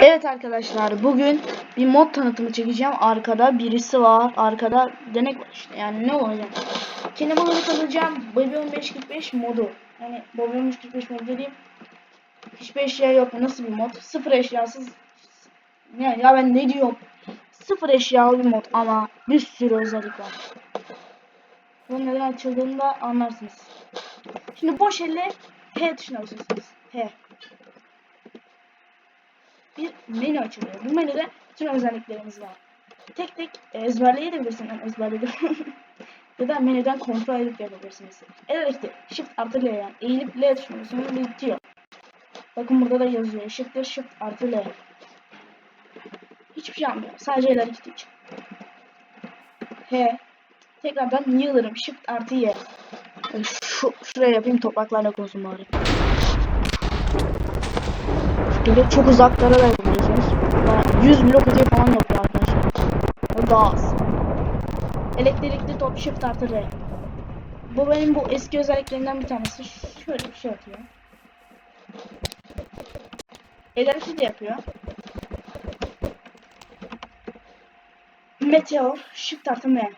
Evet arkadaşlar bugün bir mod tanıtımı çekeceğim. Arkada birisi var. Arkada denek var işte. Yani ne olacak? Kendime örnek alacağım. Baby 1545 modu. Yani Baby 1545 modu dediğim hiçbir eşya yok. Nasıl bir mod? Sıfır eşyasız. Ne ya ben ne diyorum? Sıfır eşyalı bir mod ama bir sürü özellik var. Bu neden açıldığını da anlarsınız. Şimdi boş elle H tuşuna basıyorsunuz. H bir menü açılıyor. Bu menüde bütün özelliklerimiz var. Tek tek e, ezberleyebilirsiniz. Yani ezberledim. ya da menüden kontrol edip yapabilirsiniz. Elbette Shift artı L yani eğilip L tuşuna basıyorsunuz bitiyor. Bakın burada da yazıyor. Eşittir Shift artı L. Hiçbir şey yapmıyor. Sadece el hareketi için. H. Tekrardan yığılırım. Shift artı Y. Şu, şuraya yapayım topraklarla olsun bari. Şöyle çok uzaklara da yapabiliyorsunuz. Bayağı 100 blok öteye falan yapıyor arkadaşlar. O daha az. Elektrikli top shift artı R. Bu benim bu eski özelliklerimden bir tanesi. Şöyle bir şey atıyor. Elektrikli de yapıyor. Meteor shift artı M.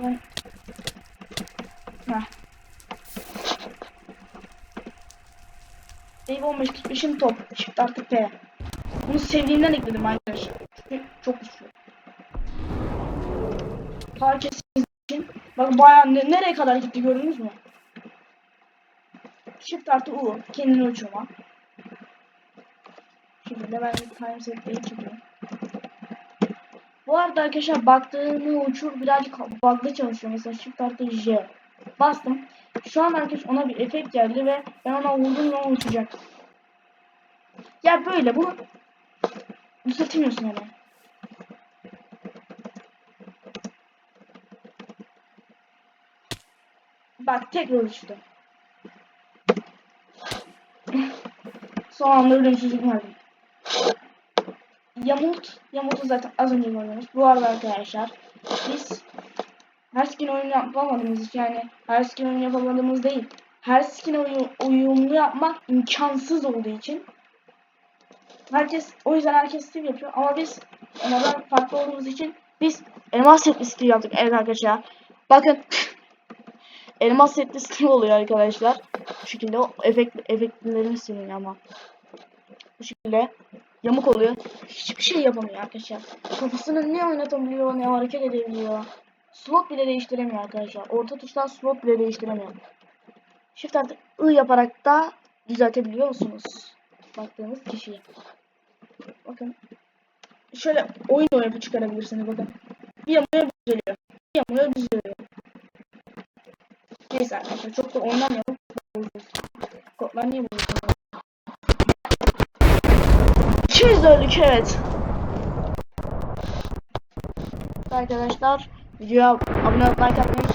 Heh. Save 15 45'in top. Shift artı P. Bunu sevdiğimden ekledim arkadaşlar. Çünkü çok güçlü. Herkes için. Bak bayağı ne, nereye kadar gitti gördünüz mü? Shift artı U. Kendini uçurma. Şimdi ben bir time set'leyi çekiyorum. Bu arada arkadaşlar baktığını uçur birazcık bug'da çalışıyor. Mesela shift artı J. Bastım. Şu an arkadaş ona bir efekt geldi ve ben ona vurdum ve uçacak. Ya böyle bunu düzeltemiyorsun yani. Bak tekrar uçtu. Son anda ölümsüzlük verdim. Yamult, Yamult'u zaten az önce gördünüz. Bu arada arkadaşlar biz her skin oyunu yapamadığımız yani her skin oyunu yapamadığımız değil. Her skin oyunu uyumlu yapmak imkansız olduğu için herkes o yüzden herkes Steve yapıyor ama biz onlardan farklı olduğumuz için biz elmas setli Steve yaptık evet arkadaşlar. Bakın elmas setli Steve oluyor arkadaşlar. Bu şekilde o efekt efektlerini siliyor ama. Bu şekilde yamuk oluyor. Hiçbir şey yapamıyor arkadaşlar. Kafasını ne oynatabiliyor ne hareket edebiliyor. Slot bile değiştiremiyor arkadaşlar. Orta tuştan slot bile değiştiremiyor. Shift artı I yaparak da düzeltebiliyor musunuz? Baktığınız kişiyi. Bakın. Şöyle oyun oynayıp çıkarabilirsiniz bakın. Bir yamuyor düzeliyor. Bir yamuyor düzeliyor. Neyse arkadaşlar çok da oynamayalım. Kodlar niye buluyorsunuz? 200 öldük evet. Arkadaşlar videoya abone olup like atmayı